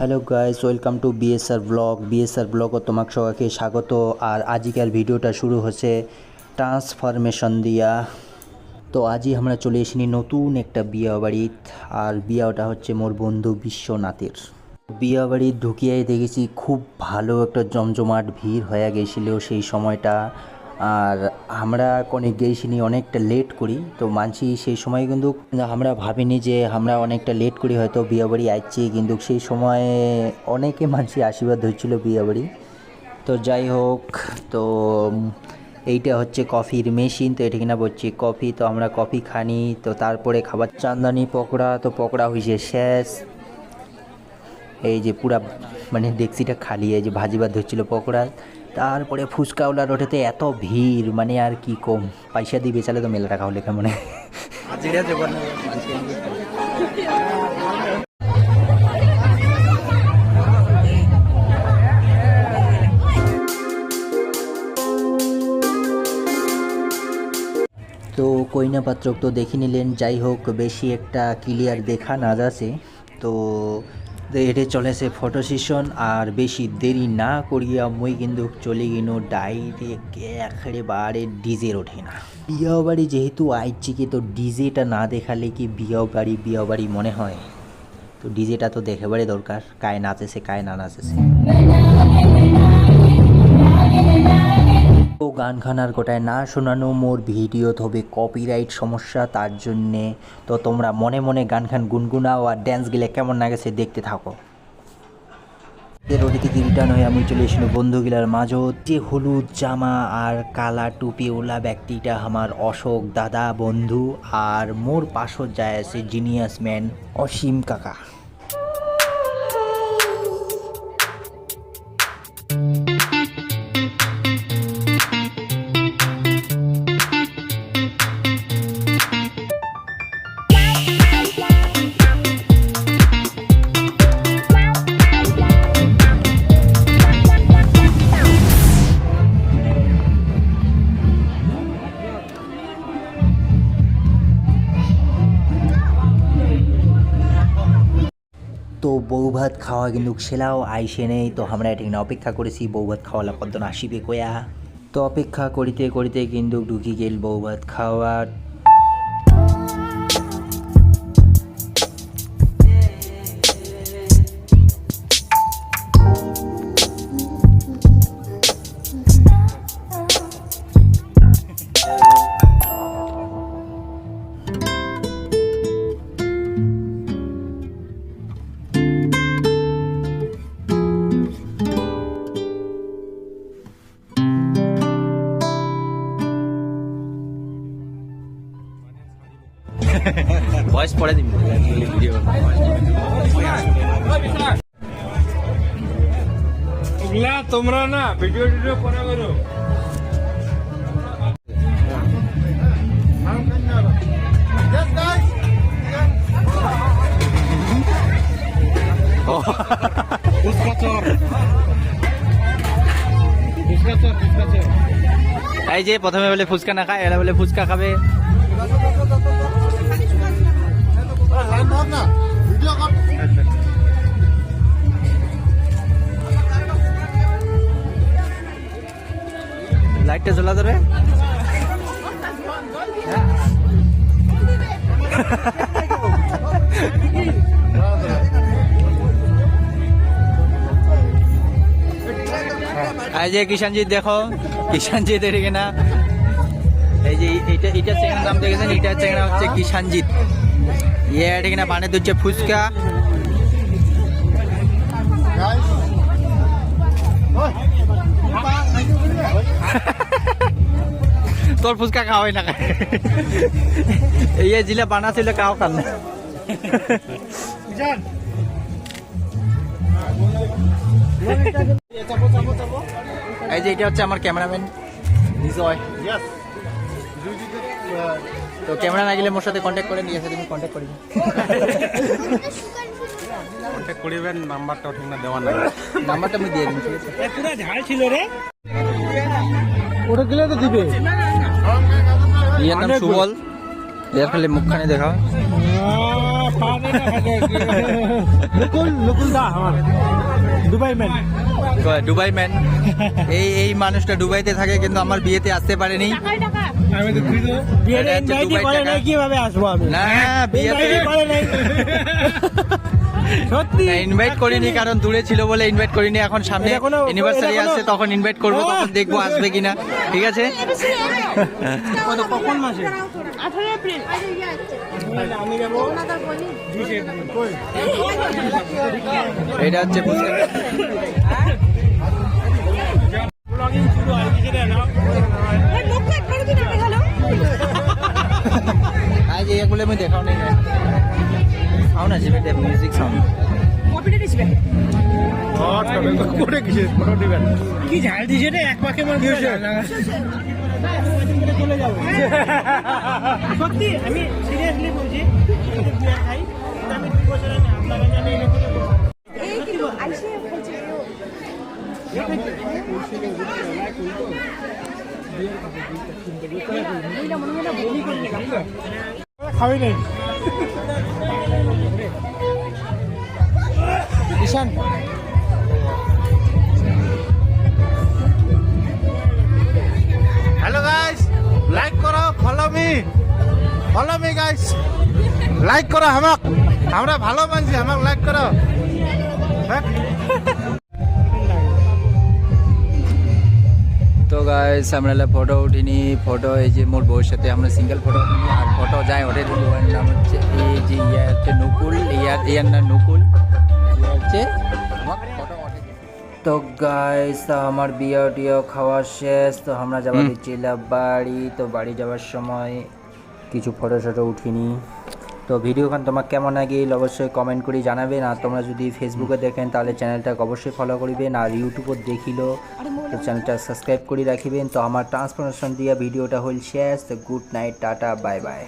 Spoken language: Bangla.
Hello guys welcome to BSR blog BSR ব্লগও তোমাকে সবাইকে স্বাগত। আর আজকের ভিডিওটা শুরু হচ্ছে ট্রান্সফরমেশন দিয়া। তো আজই আমরা চলে এসেছি নতুন একটা বিয়া বাড়িত। আর বিয়াটা হচ্ছে মোর বন্ধু বিশ্বনাথের। বিয়া বাড়ি ঢুকিয়াই দেখেছি খুব ভালো একটা জমজমাট ভিড় হয়ে গেছিল সেই সময়টা। আর আমরা অনেক গেছিনি অনেকটা লেট করি। তো মানছি সেই সময় কিন্তু আমরা ভাবিনি যে আমরা অনেকটা লেট করি, হয়তো বিয়া বাড়ি আসছি কিন্তু সেই সময় অনেকে মানসি আশীর্বাদ হচ্ছিল বিয়া বাড়ি তো যাই হোক, তো এইটা হচ্ছে কফির মেশিন তো এটা কিনা বলছি কফি তো আমরা কফি খানি, তো তারপরে খাবার চান্দানি, পকোড়া, তো পকোড়া হয়েছে শেষ। এই যে পুরা মানে ডেক্সিটা খালি, এই যে ভাজি ভাত ধরছিল পকোড়া তারপরে ফুচকাওয়ালা রোডেতে এত ভিড় মানে আর কি কম? পয়সা দিয়ে বেচালে তো মেলা টাকা হলে কেমন? তো কইনা পাত্রক তো দেখে নিলেন, যাই হোক, বেশি একটা ক্লিয়ার দেখা না যাচ্ছে। তো এটা চলেছে ফটো সেশন আর বেশি দেরি না করিয়া মুই কিন্তু চলে গেল ডাইরেক্ট একেবারে ডিজে ওঠে না। বিয়া বাড়ি যেহেতু আইছি কি, তো ডিজেটা না দেখালে কি বিয়া বাড়ি বিয়া বাড়ি মনে হয়? তো ডিজেটা তো দেখেবারে দরকার, কায় নাচেছে, কায় না নাচেছে। তো গান খানার গোটায় না শোনানো মোর ভিডিও হবে কপিরাইট সমস্যা তার জন্যে। তো তোমরা মনে মনে গান খান গুনগুনাও আর ড্যান্স গেলে কেমন লাগেছে দেখতে থাকো। রোডি রিটার্ন হয়ে আমি চলে এসেছিল বন্ধুগুলার মাঝত যে হলুদ জামা আর কালা টুপি ওলা ব্যক্তিটা আমার অশোক দাদা বন্ধু আর মোর পাশত যায় আছে জিনিয়াস ম্যান অসীম কাকা। তো বউ ভাত খাওয়া কিন্তু সেলাও আইসে নেই। তো আমরা এটা কিনা অপেক্ষা করেছি। বউ ভাত খাওয়ালা না আসিবে কয়া। তো অপেক্ষা করিতে করিতে কিন্তু ঢুকি গেল বউ ভাত ভয়েস পরে দিবি। ভিডিও তোমরা না ভিডিও টিডিও পরে করো। এই যে প্রথমে বলে ফুচকা না খায় এরা বলে ফুচকা খাবে। লাইটটা জ্বলা ধরে। এই যে কিষানজিৎ, দেখো। কিষানজিৎ এদিকে না। এই যে এইটা এটা চেঙ্গার নাম দেখেছেন? এটা চেঙ্গা হচ্ছে কিষানজিৎ। ইয়ে এদিকে না বানে দিচ্ছে ফুচকা তোর ফুচকা খাওয়াই না ইয়ে জিলে বানাছিল কাও খান না এই যে এটা হচ্ছে আমার ক্যামেরাম্যান বিজয় তো ক্যামেরা না গেলে মোর সাথে কন্ট্যাক্ট করে নিয়ে এসে তুমি কন্ট্যাক্ট করি কন্ট্যাক্ট করিবেন নাম্বারটা ঠিক না দেওয়া নাই। নাম্বারটা আমি দিয়ে দিন ঠিক আছে? পুরো ঝাল ছিল রে। ওটা গেলে তো দিবে। ইয়ার নাম সুবল। এর খালি মুখখানে দেখাও। দা আমার। Dubai man. Dubai man? এই এই মানুষটা দুবাইতে থাকে কিন্তু আমার বিয়েতে আসতে পারেনি। বিয়েতে করে কীভাবে আসব আমি? না বিয়েতে সত্যি। ইনভাইট করিনি কারণ দূরে ছিল বলে ইনভাইট করিনি। এখন সামনে অ্যানিভার্সারি এটা তখন ইনভাইট করব তখন দেখব আসবে কিনা। ঠিক আছে? কখন মাসে? আঠারো এপ্রিল। আমি যাব এটা হচ্ছে বুঝতে ব্লগিং শুরু হয় কিছু না সাউন্ড আছে বেটা মিউজিক সাউন্ড কপিটা দিছিবে করে কিসে ফটো দিবেন। কি ঝাল দিছে রে? এক পাকে মার দিয়েছে। চলে যাব সত্যি আমি সিরিয়াসলি বলছি খাই আমি দুই বছর আগে আপনার কাছে দেবো। এই কিন্তু আইসে বলছে মনে না খাবি নাই ঈশান হ্যালো গাইস লাইক করো follow me follow me guys like করো আমাক আমরা ভালো মানছি আমাক লাইক করো হ্যাঁ তো গাইস আমরা ফটো উঠিনি। ফটো এই যে মোর বউর সাথে আমরা সিঙ্গেল ফটো উঠিনি। আর ফটো যাই ওদের ওর নাম হচ্ছে এই যে ইয়া হচ্ছে নকুল। ইয়ার ইয়ার নাম নকুল। ইয়া হচ্ছে। তো গাইস আমার বিয়ে টিয়ে খাওয়া শেষ তো আমরা যাবার দিচ্ছিলাম বাড়ি তো বাড়ি যাওয়ার সময় কিছু ফটো শটো উঠিনি। তো ভিডিওখান তোমার কেমন লাগিল অবশ্যই কমেন্ট করে জানাবেন আর তোমরা যদি ফেসবুকে দেখেন তাহলে চ্যানেলটাকে অবশ্যই ফলো করিবেন আর ইউটিউবত দেখিল তো চ্যানেলটা সাবস্ক্রাইব করে রাখিবেন। তো আমার ট্রান্সফরমেশন দিয়া ভিডিওটা হল শেষ তো good night tata bye bye